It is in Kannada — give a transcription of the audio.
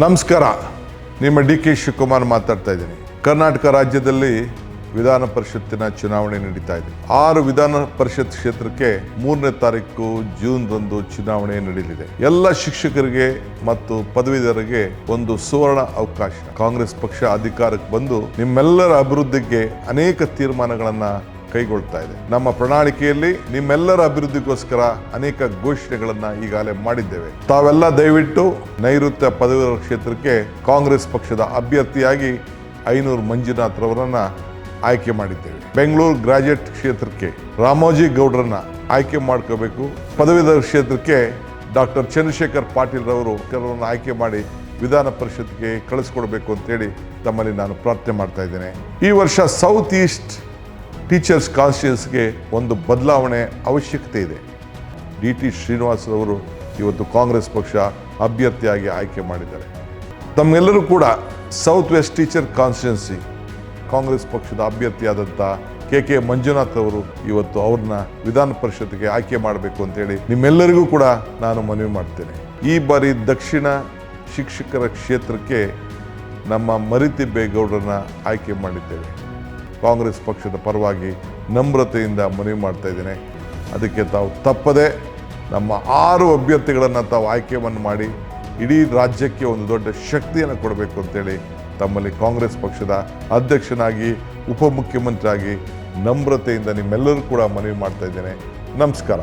ನಮಸ್ಕಾರ. ನಿಮ್ಮ ಡಿ ಕೆ ಶಿವಕುಮಾರ್ ಮಾತಾಡ್ತಾ ಇದ್ದೀನಿ. ಕರ್ನಾಟಕ ರಾಜ್ಯದಲ್ಲಿ ವಿಧಾನ ಪರಿಷತ್ತಿನ ಚುನಾವಣೆ ನಡೀತಾ ಇದೆ. ಆರು ವಿಧಾನ ಪರಿಷತ್ ಕ್ಷೇತ್ರಕ್ಕೆ ಮೂರನೇ ತಾರೀಕು ಜೂನ್ ರಂದು ಚುನಾವಣೆ ನಡೆಯಲಿದೆ ಎಲ್ಲ ಶಿಕ್ಷಕರಿಗೆ ಮತ್ತು ಪದವೀಧರರಿಗೆ ಒಂದು ಸುವರ್ಣ ಅವಕಾಶ. ಕಾಂಗ್ರೆಸ್ ಪಕ್ಷ ಅಧಿಕಾರಕ್ಕೆ ಬಂದು ನಿಮ್ಮೆಲ್ಲರ ಅಭಿವೃದ್ಧಿಗೆ ಅನೇಕ ತೀರ್ಮಾನಗಳನ್ನ ಕೈಗೊಳ್ತಾ ಇದೆ. ನಮ್ಮ ಪ್ರಣಾಳಿಕೆಯಲ್ಲಿ ನಿಮ್ಮೆಲ್ಲರ ಅಭಿವೃದ್ಧಿಗೋಸ್ಕರ ಅನೇಕ ಘೋಷಣೆಗಳನ್ನು ಈಗಾಗಲೇ ಮಾಡಿದ್ದೇವೆ. ತಾವೆಲ್ಲ ದಯವಿಟ್ಟು ನೈಋತ್ಯ ಪದವೀಧರ ಕ್ಷೇತ್ರಕ್ಕೆ ಕಾಂಗ್ರೆಸ್ ಪಕ್ಷದ ಅಭ್ಯರ್ಥಿಯಾಗಿ ಐನೂರು ಮಂಜುನಾಥ್ ರವರನ್ನ ಆಯ್ಕೆ ಮಾಡಿದ್ದೇವೆ. ಬೆಂಗಳೂರು ಗ್ರಾಜುಯೇಟ್ ಕ್ಷೇತ್ರಕ್ಕೆ ರಾಮೋಜಿ ಗೌಡ್ರನ್ನ ಆಯ್ಕೆ ಮಾಡ್ಕೋಬೇಕು. ಪದವೀಧರ ಕ್ಷೇತ್ರಕ್ಕೆ ಡಾಕ್ಟರ್ ಚಂದ್ರಶೇಖರ್ ಪಾಟೀಲ್ ರವರು ಕೆಲವರನ್ನು ಆಯ್ಕೆ ಮಾಡಿ ವಿಧಾನ ಪರಿಷತ್ಗೆ ಕಳಿಸ್ಕೊಡ್ಬೇಕು ಅಂತೇಳಿ ತಮ್ಮಲ್ಲಿ ನಾನು ಪ್ರಾರ್ಥನೆ ಮಾಡ್ತಾ ಇದ್ದೇನೆ. ಈ ವರ್ಷ ಸೌತ್ ಈಸ್ಟ್ ಟೀಚರ್ಸ್ ಕಾನ್ಸ್ಟಿಟ್ಯೂನ್ಸ್ಗೆ ಒಂದು ಬದಲಾವಣೆ ಅವಶ್ಯಕತೆ ಇದೆ. ಡಿ ಟಿ ಶ್ರೀನಿವಾಸರವರು ಇವತ್ತು ಕಾಂಗ್ರೆಸ್ ಪಕ್ಷ ಅಭ್ಯರ್ಥಿಯಾಗಿ ಆಯ್ಕೆ ಮಾಡಿದ್ದಾರೆ. ತಮ್ಮೆಲ್ಲರೂ ಕೂಡ south west teacher constituency Congress ಪಕ್ಷದ ಅಭ್ಯರ್ಥಿಯಾದಂಥ ಕೆ ಕೆ ಮಂಜುನಾಥ್ ಅವರು ಇವತ್ತು ಅವ್ರನ್ನ ವಿಧಾನ ಪರಿಷತ್ಗೆ ಆಯ್ಕೆ ಮಾಡಬೇಕು ಅಂತೇಳಿ ನಿಮ್ಮೆಲ್ಲರಿಗೂ ಕೂಡ ನಾನು ಮನವಿ ಮಾಡ್ತೇನೆ. ಈ ಬಾರಿ ದಕ್ಷಿಣ ಶಿಕ್ಷಕರ ಕ್ಷೇತ್ರಕ್ಕೆ ನಮ್ಮ ಮರಿತಿಬ್ಬೇಗೌಡರನ್ನ ಆಯ್ಕೆ ಮಾಡಿದ್ದೇವೆ. ಕಾಂಗ್ರೆಸ್ ಪಕ್ಷದ ಪರವಾಗಿ ನಮ್ರತೆಯಿಂದ ಮನವಿ ಮಾಡ್ತಾ ಇದ್ದೇನೆ. ಅದಕ್ಕೆ ತಾವು ತಪ್ಪದೆ ನಮ್ಮ ಆರು ಅಭ್ಯರ್ಥಿಗಳನ್ನು ತಾವು ಆಯ್ಕೆಯನ್ನು ಮಾಡಿ ಇಡೀ ರಾಜ್ಯಕ್ಕೆ ಒಂದು ದೊಡ್ಡ ಶಕ್ತಿಯನ್ನು ಕೊಡಬೇಕು ಅಂತೇಳಿ ತಮ್ಮಲ್ಲಿ ಕಾಂಗ್ರೆಸ್ ಪಕ್ಷದ ಅಧ್ಯಕ್ಷನಾಗಿ, ಉಪಮುಖ್ಯಮಂತ್ರಿಯಾಗಿ ನಮ್ರತೆಯಿಂದ ನಿಮ್ಮೆಲ್ಲರೂ ಕೂಡ ಮನವಿ ಮಾಡ್ತಾ ಇದ್ದೇನೆ. ನಮಸ್ಕಾರ.